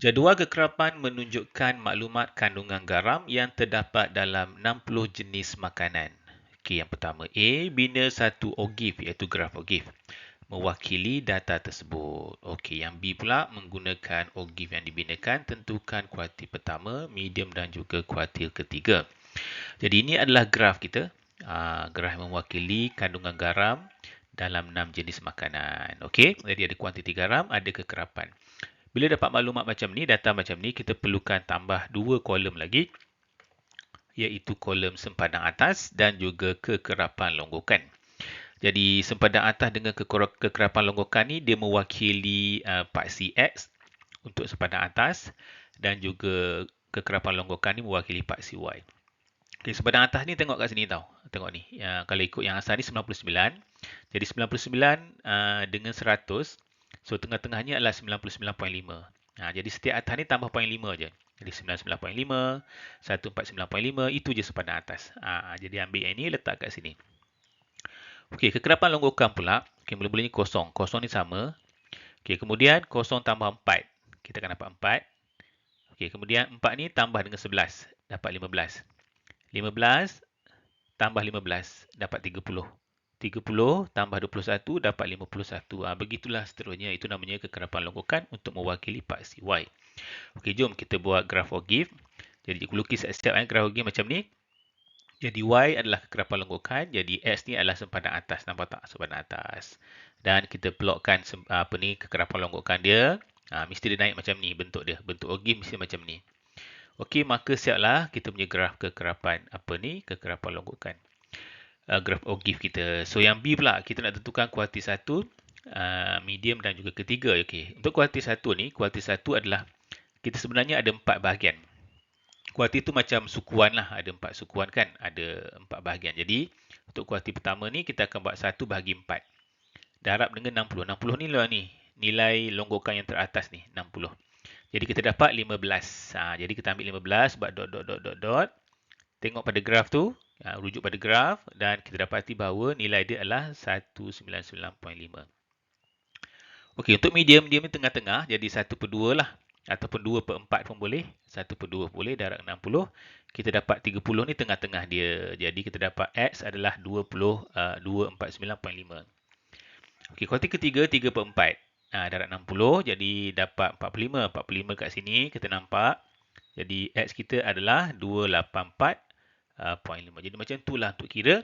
Jadual kekerapan menunjukkan maklumat kandungan garam yang terdapat dalam 60 jenis makanan. Okey, yang pertama A, bina satu ogif iaitu graf ogif mewakili data tersebut. Okey, yang B pula menggunakan ogif yang dibinakan tentukan kuartil pertama, medium dan juga kuartil ketiga. Jadi ini adalah graf kita. Uh, graf mewakili kandungan garam dalam 6 jenis makanan. Okey, jadi ada kuantiti garam, ada kekerapan. Bila dapat maklumat macam ni, data macam ni, kita perlukan tambah dua kolom lagi iaitu kolom sempadan atas dan juga kekerapan longgokan. Jadi sempadan atas dengan kekerapan longgokan ni dia mewakili uh, paksi X untuk sempadan atas dan juga kekerapan longgokan ni mewakili paksi Y. Okay, sempadan atas ni tengok kat sini tau. Tengok ni. Ya, kalau ikut yang asal ni 99. Jadi 99 uh, dengan 100 So tengah-tengahnya adalah 99.5. Ha, jadi setiap atas ni tambah 0.5 je. Jadi 99.5, 149.5 itu je sepadan atas. Ha, jadi ambil yang ni letak kat sini. Okey, kekerapan longgokan pula. Okey, mula-mula ni kosong. Kosong ni sama. Okey, kemudian kosong tambah 4. Kita akan dapat 4. Okey, kemudian 4 ni tambah dengan 11. Dapat 15. 15 tambah 15. Dapat 30. 30 tambah 21 dapat 51. Ha, begitulah seterusnya. Itu namanya kekerapan longgokan untuk mewakili paksi Y. Okey, jom kita buat graf ogif. Jadi, cikgu lukis siap-siap eh, graf ogif macam ni. Jadi, Y adalah kekerapan longgokan. Jadi, X ni adalah sempadan atas. Nampak tak? Sempadan atas. Dan kita plotkan apa ni kekerapan longgokan dia. Ha, mesti dia naik macam ni bentuk dia. Bentuk ogif mesti macam ni. Okey, maka siaplah kita punya graf kekerapan apa ni? Kekerapan longgokan uh, graf ogif kita. So yang B pula kita nak tentukan kuartil 1, uh, medium dan juga ketiga. Okey. Untuk kuartil 1 ni, kuartil 1 adalah kita sebenarnya ada empat bahagian. Kuartil tu macam sukuan lah. Ada empat sukuan kan. Ada empat bahagian. Jadi untuk kuartil pertama ni kita akan buat 1 bahagi 4. Darab dengan 60. 60 ni lah ni. Nilai longgokan yang teratas ni. 60. Jadi kita dapat 15. Ha, jadi kita ambil 15 buat dot dot dot dot dot. Tengok pada graf tu uh, rujuk pada graf dan kita dapati bahawa nilai dia adalah 199.5. Okey, untuk medium dia ni tengah-tengah jadi 1 per 2 lah ataupun 2 per 4 pun boleh. 1 per 2 boleh darab 60. Kita dapat 30 ni tengah-tengah dia. Jadi kita dapat X adalah 20, uh, 249.5. Okey, kuartil ketiga 3 per 4. Ha, darab 60 jadi dapat 45. 45 kat sini kita nampak. Jadi X kita adalah 284 uh, point 5. Jadi macam itulah untuk kira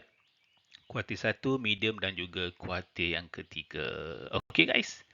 kuartil 1, medium dan juga kuartil yang ketiga. Okay guys.